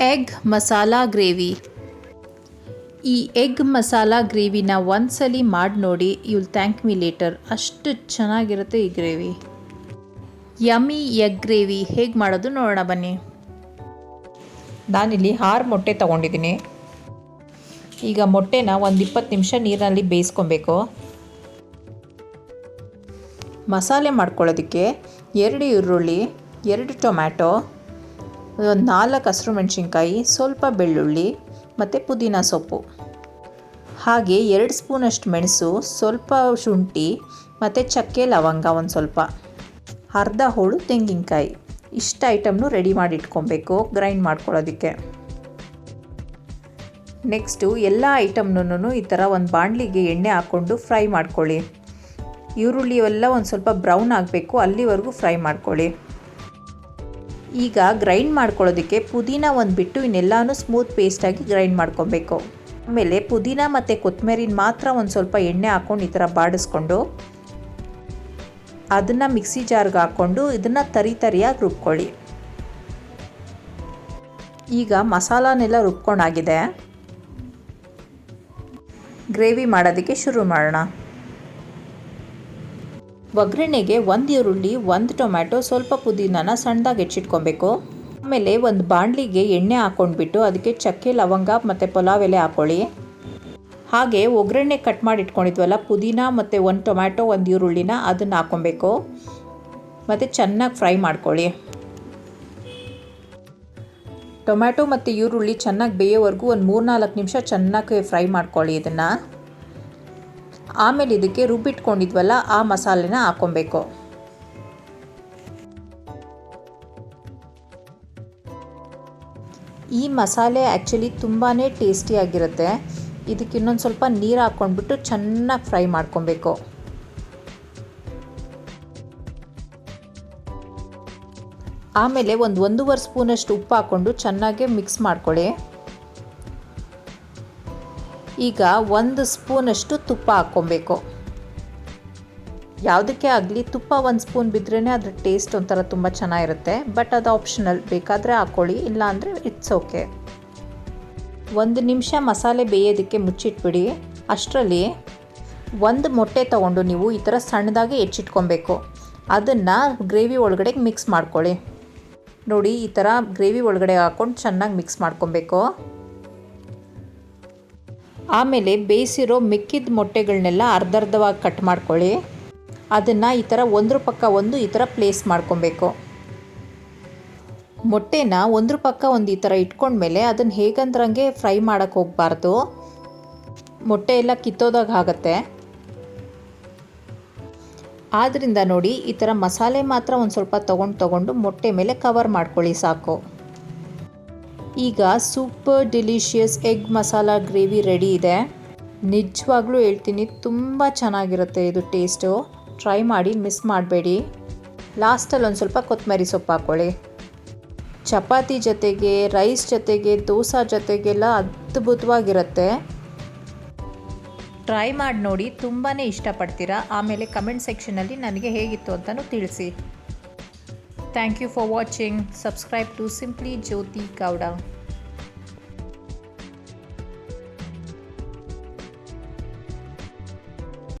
Egg masala gravy. ಈ egg masala ಗ್ರೇವಿನ ಒಂದ್ಸಲಿ ಮಾಡಿ ನೋಡಿ ಯುಲ್ ಥ್ಯಾಂಕ್ ಮಿ ಲೇಟರ್ ಅಷ್ಟು ಚೆನ್ನಾಗಿರುತ್ತೆ ಈ ಗ್ರೇವಿ. ಯಮ್ಮಿ ಎಗ್ ಗ್ರೇವಿ ಹೇಗೆ ಮಾಡೋದು ನೋಡೋಣ ಬನ್ನಿ. ನಾನಿಲ್ಲಿ ಆರು ಮೊಟ್ಟೆ ತಗೊಂಡಿದ್ದೀನಿ. ಈಗ ಮೊಟ್ಟೆನ ಒಂದು ಇಪ್ಪತ್ತು ನಿಮಿಷ ನೀರಿನಲ್ಲಿ ಬೇಯಿಸ್ಕೊಬೇಕು. ಮಸಾಲೆ ಮಾಡ್ಕೊಳ್ಳೋದಕ್ಕೆ ಎರಡು ಈರುಳ್ಳಿ, ಎರಡು ಟೊಮ್ಯಾಟೊ ಒಂದು ನಾಲ್ಕು ಹಸಿರು ಮೆಣಸಿನ್ಕಾಯಿ, ಸ್ವಲ್ಪ ಬೆಳ್ಳುಳ್ಳಿ ಮತ್ತು ಪುದೀನ ಸೊಪ್ಪು. ಹಾಗೆ ಎರಡು ಸ್ಪೂನಷ್ಟು ಮೆಣಸು, ಸ್ವಲ್ಪ ಶುಂಠಿ ಮತ್ತು ಚಕ್ಕೆ ಲವಂಗ ಒಂದು ಸ್ವಲ್ಪ. ಅರ್ಧ ಹೋಳು ತೆಂಗಿನಕಾಯಿ. ಇಷ್ಟು ಐಟಮ್ನು ರೆಡಿ ಮಾಡಿ ಇಟ್ಕೊಬೇಕು ಗ್ರೈಂಡ್ ಮಾಡ್ಕೊಳ್ಳೋದಕ್ಕೆ. ನೆಕ್ಸ್ಟು ಎಲ್ಲ ಐಟಮ್ನೂ ಈ ಥರ ಒಂದು ಬಾಣಲಿಗೆ ಎಣ್ಣೆ ಹಾಕ್ಕೊಂಡು ಫ್ರೈ ಮಾಡ್ಕೊಳ್ಳಿ. ಈರುಳ್ಳಿ ಎಲ್ಲ ಒಂದು ಸ್ವಲ್ಪ ಬ್ರೌನ್ ಆಗಬೇಕು, ಅಲ್ಲಿವರೆಗೂ ಫ್ರೈ ಮಾಡ್ಕೊಳ್ಳಿ. ಈಗ ಗ್ರೈಂಡ್ ಮಾಡ್ಕೊಳ್ಳೋದಕ್ಕೆ ಪುದೀನ ಒಂದು ಬಿಟ್ಟು ಇನ್ನೆಲ್ಲನೂ ಸ್ಮೂತ್ ಪೇಸ್ಟಾಗಿ ಗ್ರೈಂಡ್ ಮಾಡ್ಕೊಬೇಕು. ಆಮೇಲೆ ಪುದೀನ ಮತ್ತು ಕೊತ್ತಂಬರಿನ ಮಾತ್ರ ಒಂದು ಸ್ವಲ್ಪ ಎಣ್ಣೆ ಹಾಕ್ಕೊಂಡು ಈ ಥರ ಬಾಡಿಸ್ಕೊಂಡು ಅದನ್ನು ಮಿಕ್ಸಿ ಜಾರ್ಗೆ ಹಾಕ್ಕೊಂಡು ಇದನ್ನು ತರಿ ತರಿಯಾಗಿ ರುಬ್ಕೊಳ್ಳಿ. ಈಗ ಮಸಾಲಾನೆಲ್ಲ ರುಬ್ಕೊಂಡಾಗಿದೆ. ಗ್ರೇವಿ ಮಾಡೋದಕ್ಕೆ ಶುರು ಮಾಡೋಣ. ಒಗ್ಗರಣೆಗೆ ಒಂದು ಈರುಳ್ಳಿ, ಒಂದು ಟೊಮ್ಯಾಟೊ, ಸ್ವಲ್ಪ ಪುದೀನಾನ ಸಣ್ಣದಾಗಿ ಹೆಚ್ಚಿಟ್ಕೊಬೇಕು. ಆಮೇಲೆ ಒಂದು ಬಾಣಲಿಗೆ ಎಣ್ಣೆ ಹಾಕ್ಕೊಂಡ್ಬಿಟ್ಟು ಅದಕ್ಕೆ ಚಕ್ಕೆ, ಲವಂಗ ಮತ್ತು ಪಲಾವ್ ಎಲೆ ಹಾಕ್ಕೊಳ್ಳಿ ಹಾಗೆ ಒಗ್ಗರಣೆ ಕಟ್ ಮಾಡಿ ಇಟ್ಕೊಂಡಿದ್ವಲ್ಲ, ಪುದೀನ ಮತ್ತು ಒಂದು ಟೊಮ್ಯಾಟೊ, ಒಂದು ಈರುಳ್ಳಿನ ಅದನ್ನು ಹಾಕ್ಕೊಬೇಕು ಮತ್ತು ಚೆನ್ನಾಗಿ ಫ್ರೈ ಮಾಡ್ಕೊಳ್ಳಿ. ಟೊಮ್ಯಾಟೊ ಮತ್ತು ಈರುಳ್ಳಿ ಚೆನ್ನಾಗಿ ಬೇಯೋವರೆಗೂ ಒಂದು ಮೂರು ನಾಲ್ಕು ನಿಮಿಷ ಚೆನ್ನಾಗಿ ಫ್ರೈ ಮಾಡ್ಕೊಳ್ಳಿ ಇದನ್ನು. ಆಮೇಲೆ ಇದಕ್ಕೆ ರುಬ್ಬಿಟ್ಕೊಂಡಿದ್ವಲ್ಲ ಆ ಮಸಾಲೆನ ಹಾಕ್ಕೊಬೇಕು. ಈ ಮಸಾಲೆ ಆ್ಯಕ್ಚುಲಿ ತುಂಬಾ ಟೇಸ್ಟಿಯಾಗಿರುತ್ತೆ ಇದಕ್ಕೆ ಇನ್ನೊಂದು ಸ್ವಲ್ಪ ನೀರು ಹಾಕ್ಕೊಂಡ್ಬಿಟ್ಟು ಚೆನ್ನಾಗಿ ಫ್ರೈ ಮಾಡ್ಕೊಬೇಕು. ಆಮೇಲೆ ಒಂದು ಒಂದೂವರೆ ಸ್ಪೂನಷ್ಟು ಉಪ್ಪು ಹಾಕ್ಕೊಂಡು ಚೆನ್ನಾಗಿ ಮಿಕ್ಸ್ ಮಾಡ್ಕೊಳ್ಳಿ. ಈಗ ಒಂದು ಸ್ಪೂನಷ್ಟು ತುಪ್ಪ ಹಾಕ್ಕೊಬೇಕು. ಯಾವುದಕ್ಕೆ ಆಗಲಿ ತುಪ್ಪ ಒಂದು ಸ್ಪೂನ್ ಬಿದ್ರೇ ಅದ್ರ ಟೇಸ್ಟ್ ಒಂಥರ ತುಂಬ ಚೆನ್ನಾಗಿರುತ್ತೆ, ಬಟ್ ಅದು ಆಪ್ಷನಲ್, ಬೇಕಾದರೆ ಹಾಕ್ಕೊಳ್ಳಿ, ಇಲ್ಲಾಂದರೆ ಇಟ್ಸ್ ಓಕೆ ಒಂದು ನಿಮಿಷ ಮಸಾಲೆ ಬೇಯೋದಕ್ಕೆ ಮುಚ್ಚಿಟ್ಬಿಡಿ. ಅಷ್ಟರಲ್ಲಿ ಒಂದು ಮೊಟ್ಟೆ ತಗೊಂಡು ನೀವು ಈ ಥರ ಸಣ್ಣದಾಗಿ ಹೆಚ್ಚಿಟ್ಕೊಬೇಕು. ಅದನ್ನು ಗ್ರೇವಿ ಒಳಗಡೆ ಮಿಕ್ಸ್ ಮಾಡ್ಕೊಳ್ಳಿ. ನೋಡಿ, ಈ ಥರ ಗ್ರೇವಿ ಒಳಗಡೆ ಹಾಕ್ಕೊಂಡು ಚೆನ್ನಾಗಿ ಮಿಕ್ಸ್ ಮಾಡ್ಕೊಬೇಕು. ಆಮೇಲೆ ಬೇಯಿಸಿರೋ ಮಿಕ್ಕಿದ ಮೊಟ್ಟೆಗಳನ್ನೆಲ್ಲ ಅರ್ಧರ್ಧವಾಗಿ ಕಟ್ ಮಾಡ್ಕೊಳ್ಳಿ. ಅದನ್ನು ಈ ಥರ ಒಂದ್ರ ಪಕ್ಕ ಒಂದು ಈ ಥರ ಪ್ಲೇಸ್ ಮಾಡ್ಕೊಬೇಕು. ಮೊಟ್ಟೆನ ಒಂದ್ರ ಪಕ್ಕ ಒಂದು ಈ ಥರ ಇಟ್ಕೊಂಡ್ಮೇಲೆ ಅದನ್ನು ಹೇಗಂದ್ರಂಗೆ ಫ್ರೈ ಮಾಡೋಕ್ಕೆ ಹೋಗಬಾರ್ದು. ಮೊಟ್ಟೆ ಎಲ್ಲ ಕಿತ್ತೋದಾಗ ಆಗುತ್ತೆ. ಆದ್ದರಿಂದ ನೋಡಿ ಈ ಥರ ಮಸಾಲೆ ಮಾತ್ರ ಒಂದು ಸ್ವಲ್ಪ ತೊಗೊಂಡು ತೊಗೊಂಡು ಮೊಟ್ಟೆ ಮೇಲೆ ಕವರ್ ಮಾಡ್ಕೊಳ್ಳಿ ಸಾಕು. ಈಗ super delicious egg masala gravy ready ಇದೆ. ನಿಜವಾಗ್ಲೂ ಹೇಳ್ತೀನಿ, ತುಂಬ ಚೆನ್ನಾಗಿರುತ್ತೆ ಇದು ಟೇಸ್ಟು. ಟ್ರೈ ಮಾಡಿ, ಮಿಸ್ ಮಾಡಬೇಡಿ. ಲಾಸ್ಟಲ್ಲಿ ಒಂದು ಸ್ವಲ್ಪ ಕೊತ್ತಂಬರಿ ಸೊಪ್ಪು ಹಾಕ್ಕೊಳ್ಳಿ ಚಪಾತಿ ಜೊತೆಗೆ, ರೈಸ್ ಜೊತೆಗೆ, ದೋಸೆ ಜೊತೆಗೆಲ್ಲ ಅದ್ಭುತವಾಗಿರುತ್ತೆ. ಟ್ರೈ ಮಾಡಿ ನೋಡಿ ತುಂಬಾ ಇಷ್ಟಪಡ್ತೀರಾ? ಆಮೇಲೆ ಕಮೆಂಟ್ ಸೆಕ್ಷನಲ್ಲಿ ನನಗೆ ಹೇಗಿತ್ತು ಅಂತಲೂ ತಿಳಿಸಿ. Thank you for watching. Subscribe to Simply Jyoti Kauda.